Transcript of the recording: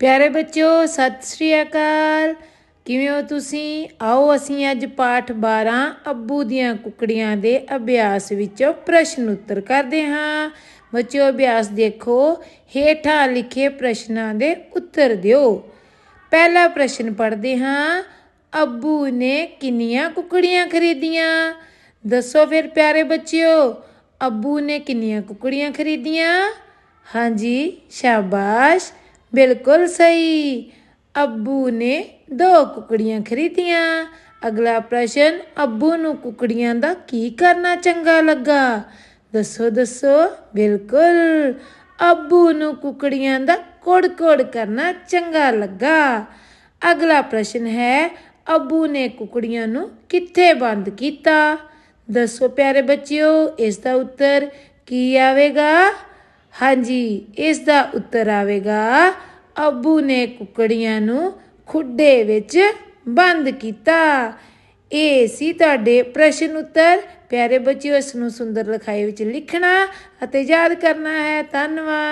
ਪਿਆਰੇ ਬੱਚਿਓ, ਸਤਿ ਸ੍ਰੀ ਅਕਾਲ। ਕਿਵੇਂ ਹੋ ਤੁਸੀਂ? ਆਓ ਅਸੀਂ ਅੱਜ ਪਾਠ 12 ਅੱਬੂ ਦੀਆਂ ਕੁਕੜੀਆਂ ਦੇ ਅਭਿਆਸ ਵਿੱਚੋਂ ਪ੍ਰਸ਼ਨ ਉੱਤਰ ਕਰਦੇ ਹਾਂ। ਬੱਚਿਓ, ਅਭਿਆਸ ਦੇਖੋ, ਹੇਠਾਂ ਲਿਖੇ ਪ੍ਰਸ਼ਨਾਂ ਦੇ ਉੱਤਰ ਦਿਓ। ਪਹਿਲਾ ਪ੍ਰਸ਼ਨ ਪੜ੍ਹਦੇ ਹਾਂ, ਅੱਬੂ ਨੇ ਕਿੰਨੀਆਂ ਕੁਕੜੀਆਂ ਖਰੀਦੀਆਂ? ਦੱਸੋ ਫਿਰ ਪਿਆਰੇ ਬੱਚਿਓ, ਅੱਬੂ ਨੇ ਕਿੰਨੀਆਂ ਕੁਕੜੀਆਂ ਖਰੀਦੀਆਂ? ਹਾਂਜੀ, ਸ਼ਾਬਾਸ਼। ਬਿਲਕੁਲ ਸਹੀ। ਅੱਬੂ ਨੇ ਦੋ ਕੁਕੜੀਆਂ ਖਰੀਦੀਆਂ। ਅਗਲਾ ਪ੍ਰਸ਼ਨ, ਅੱਬੂ ਨੂੰ ਕੁਕੜੀਆਂ ਦਾ ਕੀ ਕਰਨਾ ਚੰਗਾ ਲੱਗਾ? ਦੱਸੋ ਦੱਸੋ। ਬਿਲਕੁਲ, ਅੱਬੂ ਨੂੰ ਕੁਕੜੀਆਂ ਦਾ ਕੋੜ-ਕੋੜ ਕਰਨਾ ਚੰਗਾ ਲੱਗਾ। ਅਗਲਾ ਪ੍ਰਸ਼ਨ ਹੈ, ਅੱਬੂ ਨੇ ਕੁਕੜੀਆਂ ਨੂੰ ਕਿੱਥੇ ਬੰਦ ਕੀਤਾ? ਦੱਸੋ ਪਿਆਰੇ ਬੱਚਿਓ, ਇਸ ਦਾ ਉੱਤਰ ਕੀ ਆਵੇਗਾ? ਹਾਂਜੀ, ਇਸ ਦਾ ਉੱਤਰ ਆਵੇਗਾ ਅੱਬੂ ਨੇ ਕੁਕੜੀਆਂ ਨੂੰ ਖੁੱਡੇ ਵਿੱਚ ਬੰਦ ਕੀਤਾ। ਇਹ ਸੀ ਤੁਹਾਡੇ ਪ੍ਰਸ਼ਨ ਉੱਤਰ। ਪਿਆਰੇ ਬੱਚਿਓ, ਇਸ ਨੂੰ ਸੁੰਦਰ ਲਿਖਾਈ ਵਿੱਚ ਲਿਖਣਾ ਅਤੇ ਯਾਦ ਕਰਨਾ ਹੈ। ਧੰਨਵਾਦ।